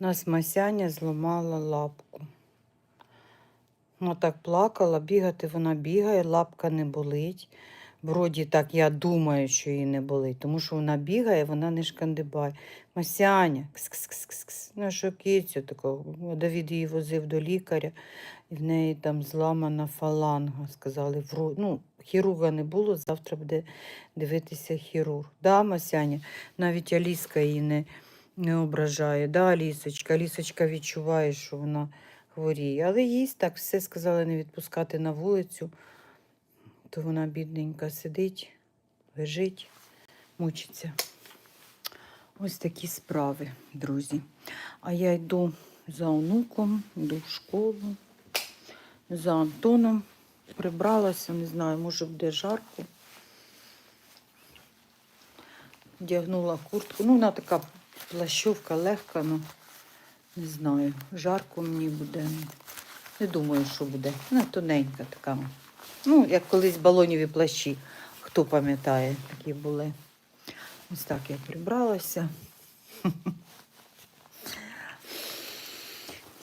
нас Масяня зламала лапку. Вона так плакала, бігати вона бігає, лапка не болить. Вроді так, я думаю, що її не болить, тому що вона бігає, вона не шкандибає. Масяня, кс-кс-кс-кс. Що кицю такого. Давід її возив до лікаря, і в неї там зламана фаланга. Сказали, вро... ну, хірурга не було, завтра буде дивитися хірург. Да, Масяня, навіть Аліска її не, не ображає. Да, Алісочка, Алісочка відчуває, що вона хворіє. Але їсть так все сказали не відпускати на вулицю, то вона бідненька сидить, лежить, мучиться. Ось такі справи, друзі. А я йду за онуком, йду в школу, за Антоном. Прибралася, не знаю, може буде жарко. Вдягнула куртку. Ну, вона така плащовка легка, ну не знаю. Жарко мені буде. Не думаю, що буде. Ну, тоненька така. Ну, як колись балоніві плащі. Хто пам'ятає, такі були. Ось так я прибралася.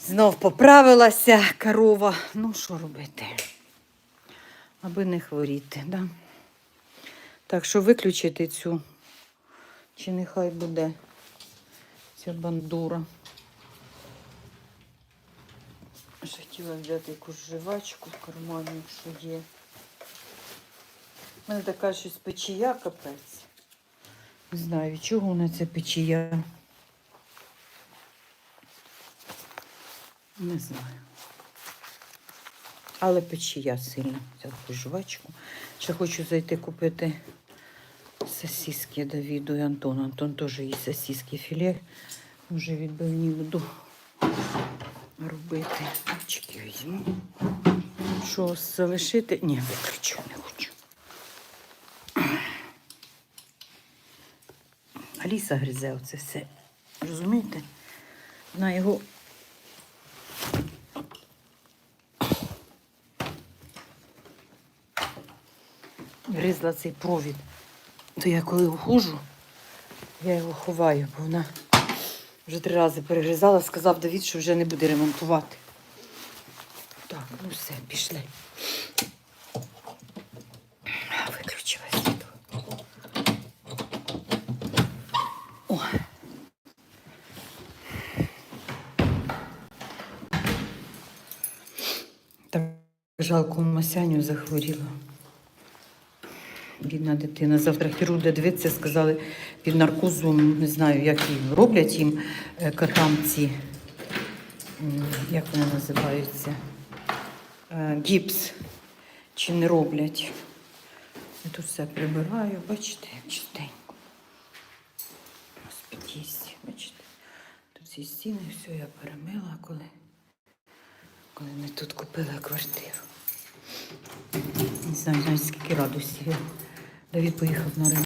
Знов поправилася корова. Ну, що робити? Аби не хворіти, да? Так що виключити цю, чи нехай буде ця бандура. Ще хотіла взяти якусь жвачку в кармані, якщо є. У мене така щось печія капець. Не знаю, від чого вона ця печія. Не знаю. Але печія сильна. Взяла якусь жвачку. Ще хочу зайти купити сосиски Давіду і Антону. Антон теж їсть сосиски філе. Може відбивні буду робити. Очки візьму. Що залишити? Ні, виключу, не хочу. Аліса гризе оце все. Розумієте? Вона його. Гризла цей провід. То я коли ухожу, я його ховаю, бо вона вже три рази перегризала, сказав Давід, що вже не буде ремонтувати. Так, ну все, пішли. Виключила світло. О. Так жалко Масяню захворіла. Бідна дитина. Завтра хірург буде дивитися, сказали під наркозом, не знаю, як їм роблять їм е, котам ці, як вони називаються, Е, гіпс. Чи не роблять. Я тут все прибираю, бачите, як чистенько. Господісті, бачите. Тут ці стіни, все я перемила, коли, коли ми тут купили квартиру. Не знаю, навіть скільки радості. Давід поїхав на ринок.